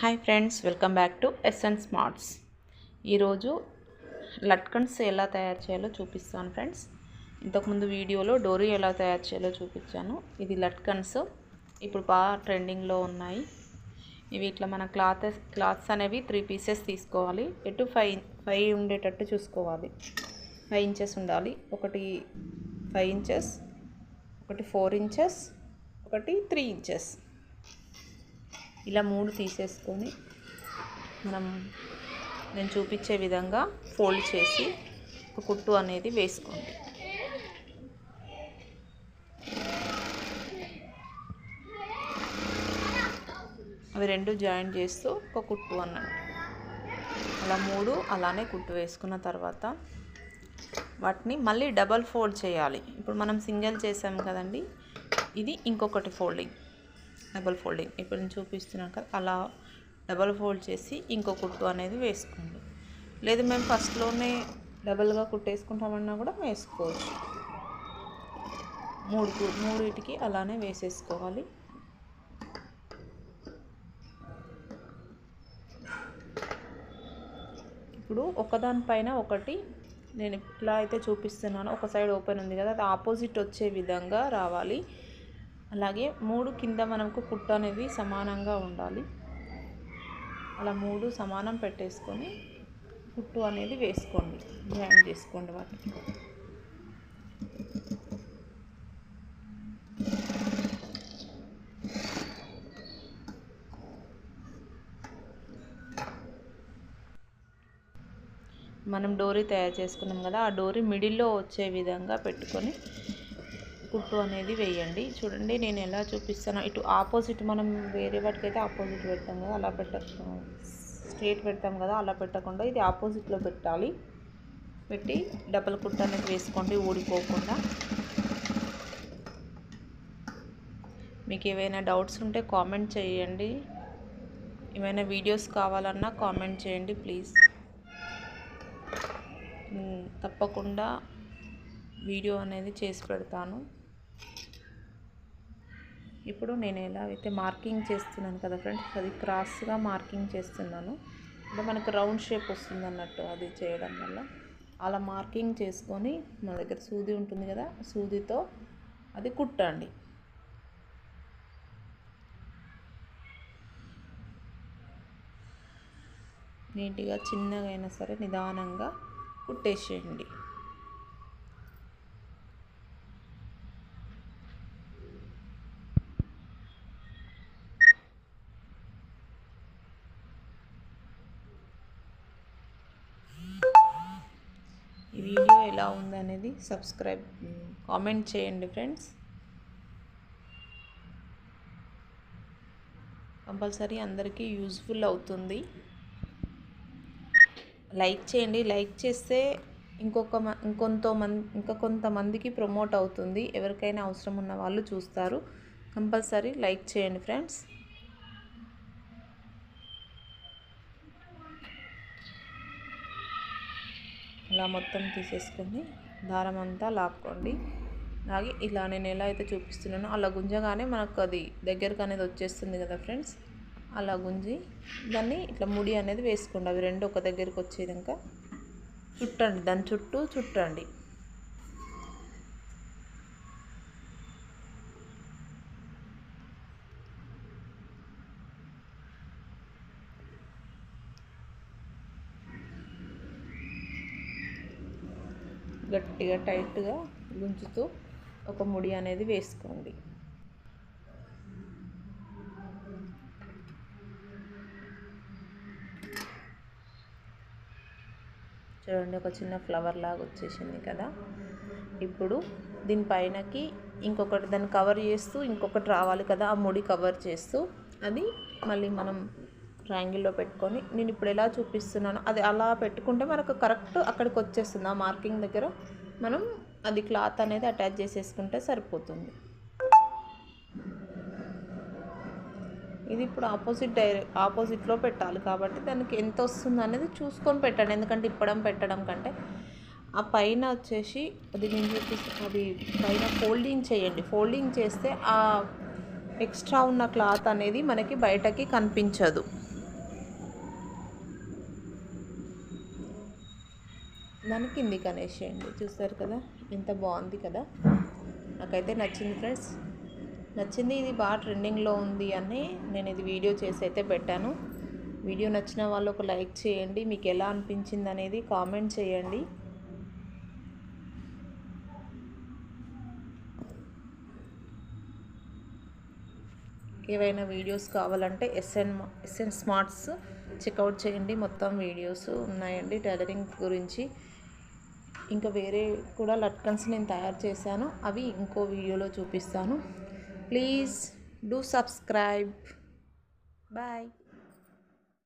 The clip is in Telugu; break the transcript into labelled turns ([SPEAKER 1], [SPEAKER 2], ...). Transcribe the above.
[SPEAKER 1] Hi friends welcome back to SN smarts ఈరోజు లట్కన్స్ ఎలా తయారు చేయాలో చూపిస్తాను ఫ్రెండ్స్. ఇంతకుముందు వీడియోలో డోరీ ఎలా తయారు చేయాలో చూపించాను. ఇది లట్కన్స్. ఇప్పుడు బాగా ట్రెండింగ్లో ఉన్నాయి. ఇవి ఇట్లా మన క్లాత్ క్లాత్స్ అనేవి త్రీ పీసెస్ తీసుకోవాలి. ఎటు ఫైవ్ ఫైవ్ ఉండేటట్టు చూసుకోవాలి. ఫైవ్ ఇంచెస్ ఉండాలి. ఒకటి ఫైవ్ ఇంచెస్ ఒకటి ఫోర్ ఇంచెస్ ఒకటి త్రీ ఇంచెస్. ఇలా మూడు తీసేసుకొని మనం నేను చూపించే విధంగా ఫోల్డ్ చేసి ఒక కుట్టు అనేది వేసుకోండి. అవి రెండు జాయిన్ చేస్తూ ఒక కుట్టు అన్నట్టు. అలా మూడు అలానే కుట్టు వేసుకున్న తర్వాత వాటిని మళ్ళీ డబల్ ఫోల్డ్ చేయాలి. ఇప్పుడు మనం సింగిల్ చేసాం కదండి ఇది ఇంకొకటి ఫోల్డింగ్. Double folding. ఇప్పుడు నేను చూపిస్తున్నాను కదా అలా డబల్ ఫోల్డ్ చేసి ఇంకో కుట్టు అనేది వేసుకోండి. లేదు మేము ఫస్ట్లోనే డబల్గా కుట్టేసుకుంటామన్నా కూడా వేసుకోవచ్చు. మూడు మూడిటికి అలానే వేసేసుకోవాలి. ఇప్పుడు ఒకదానిపైన ఒకటి నేను ఇట్లా అయితే చూపిస్తున్నాను. ఒక సైడ్ ఓపెన్ ఉంది కదా అది ఆపోజిట్ వచ్చే విధంగా రావాలి. అలాగే మూడు కింద మనకు కుట్టు అనేది సమానంగా ఉండాలి. అలా మూడు సమానం పెట్టేసుకొని కుట్టు అనేది వేసుకోండి. జాయిన్ చేసుకోండి వాటిని. మనం డోరీ తయారు చేసుకున్నాం కదా ఆ డోరీ మిడిల్లో వచ్చే విధంగా పెట్టుకొని కుట్టు అనేది వేయండి. చూడండి నేను ఎలా చూపిస్తాను. ఇటు ఆపోజిట్ మనం వేరే వాటికైతే ఆపోజిట్ పెడతాం కదా అలా పెట్ట స్ట్రేట్ పెడతాం కదా అలా పెట్టకుండా ఇది ఆపోజిట్లో పెట్టాలి. పెట్టి డబల్ కుట్టు అనేది వేసుకోండి ఊడిపోకుండా. మీకు ఏవైనా డౌట్స్ ఉంటే కామెంట్ చేయండి. ఏమైనా వీడియోస్ కావాలన్నా కామెంట్ చేయండి ప్లీజ్. తప్పకుండా వీడియో అనేది చేసి పెడతాను. ఇప్పుడు నేను ఎలా అయితే మార్కింగ్ చేస్తున్నాను కదా ఫ్రెండ్స్ అది క్రాస్గా మార్కింగ్ చేస్తున్నాను. అంటే మనకు రౌండ్ షేప్ వస్తుంది అన్నట్టు అది చేయడం వల్ల. అలా మార్కింగ్ చేసుకొని మన దగ్గర సూది ఉంటుంది కదా సూదితో అది కుట్టండి. నీట్గా చిన్నగా అయినా సరే నిదానంగా కుట్టేసేయండి. వీడియో ఎలా ఉందనేది సబ్స్క్రైబ్ కామెంట్ చేయండి ఫ్రెండ్స్. కంపల్సరీ అందరికీ యూజ్ఫుల్ అవుతుంది. లైక్ చేయండి. లైక్ చేస్తే ఇంకొక ఇంకొంత మంది ఇంకా కొంతమందికి ప్రమోట్ అవుతుంది. ఎవరికైనా అవసరం ఉన్న వాళ్ళు చూస్తారు. కంపల్సరీ లైక్ చేయండి ఫ్రెండ్స్. ఇలా మొత్తం తీసేసుకొని దారం అంతా లాక్కోండి. లాగి ఇలా నేను ఎలా అయితే చూపిస్తున్నానో అలా గుంజగానే మనకు అది దగ్గరకు అనేది వచ్చేస్తుంది కదా ఫ్రెండ్స్. అలా గుంజి దాన్ని ఇట్లా ముడి అనేది వేసుకోండి. అవి రెండు ఒక దగ్గరికి వచ్చేదాక చుట్టండి. దాని చుట్టూ చుట్టండి. గట్టిగా టైట్గా గుంజుతూ ఒక ముడి అనేది వేసుకోండి. చూడండి ఒక చిన్న ఫ్లవర్ లాగా వచ్చేసింది కదా. ఇప్పుడు దీనిపైనకి ఇంకొకటి దాన్ని కవర్ చేస్తూ ఇంకొకటి రావాలి కదా ఆ ముడి కవర్ చేస్తూ అది మళ్ళీ మనం ట్రయాంగిల్లో పెట్టుకొని నేను ఇప్పుడు ఎలా చూపిస్తున్నానో అది అలా పెట్టుకుంటే మనకు కరెక్ట్ అక్కడికి వచ్చేస్తుంది. ఆ మార్కింగ్ దగ్గర మనం అది క్లాత్ అనేది అటాచ్ చేసేసుకుంటే సరిపోతుంది. ఇది ఇప్పుడు ఆపోజిట్ డైరె ఆపోజిట్లో పెట్టాలి కాబట్టి దానికి ఎంత వస్తుంది అనేది చూసుకొని పెట్టండి. ఎందుకంటే ఇప్పడం పెట్టడం కంటే ఆ పైన వచ్చేసి అది నేను చూపిస్తాను అది పైన ఫోల్డింగ్ చేయండి. ఫోల్డింగ్ చేస్తే ఆ ఎక్స్ట్రా ఉన్న క్లాత్ అనేది మనకి బయటకి కనిపించదు. దాన్ని కిందికి అనేసేయండి చూస్తారు కదా? ఎంత బాగుంది కదా? నాకైతే నచ్చింది ఫ్రెండ్స్. నచ్చింది ఇది బాగా ట్రెండింగ్లో ఉంది అని నేను ఇది వీడియో చేసి అయితే పెట్టాను. వీడియో నచ్చిన వాళ్ళు ఒక లైక్ చేయండి. మీకు ఎలా అనిపించింది అనేది కామెంట్ చేయండి. ఏవైనా వీడియోస్ కావాలంటే ఎస్ఎన్ ఎస్ఎన్ స్మార్ట్స్ చెక్అవుట్ చేయండి. మొత్తం వీడియోస్ ఉన్నాయండి టైలరింగ్ గురించి. ఇంకా వేరే కూడా లట్కన్స్ నేను తయారు చేశాను. అవి ఇంకో వీడియోలో చూపిస్తాను. Please do subscribe. బాయ్.